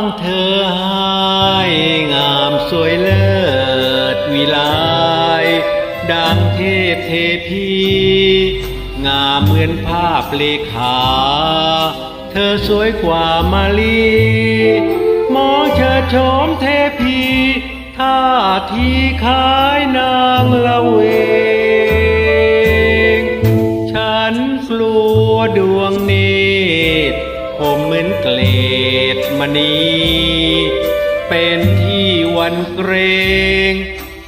างเธอให้งามสวยเลิศวิไลดังเทพเทพีงามเหมือนภาพเลขา เธอสวยกว่ามาลีมองเธอชมเทพีท่าทีคล้ายนางละเวง ฉันกลัวดวงเนตรผมเหมือนเกล็ด ดมณี เป็นที่วันเกรง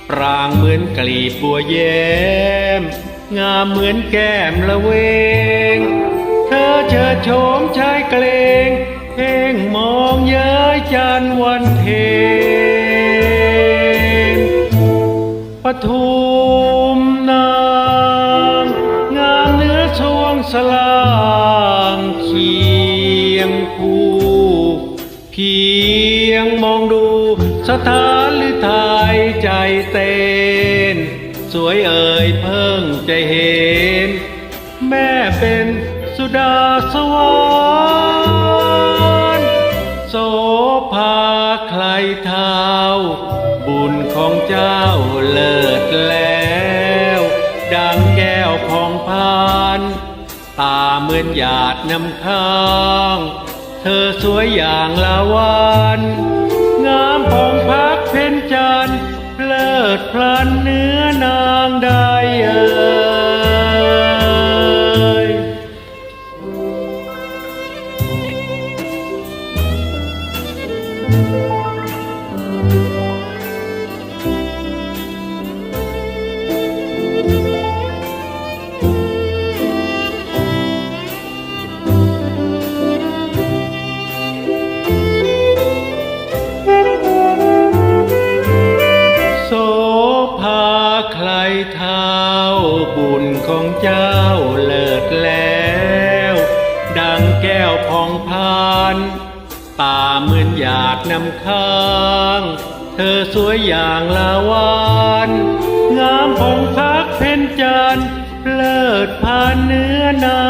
ปรางเหมือนกลีบบัวแย้ม งามเหมือนแก้มละเวง เธอเชิดโฉมชายเกลงเพ่งมองเย้ยจันวันเทนปทุมนางงามเนื้อชวงสลางเคียงคู่ เพียงมองดูสถานหรือไทยใจเต้น สวยเอ่ยเพิ่งจะเห็น แม่เป็นสุดาสวรรค์โสภาใครเท้า บุญของเจ้าเลิศแล้ว ดังแก้วพองพาน ตาเหมือนหยาดน้ำค้าง เธอสวยอย่างละวันงามพองพักเพ็ญจันเลิศพลันเนื้อนางได้เอ่ย เท้าบุญของเจ้าเลิศแล้ว ดังแก้วพองพานตาเหมือนหยาดน้ำค้าง เธอสวยอย่างละวานงามพองพักเพ่นจันเลิศพานเนื้อนา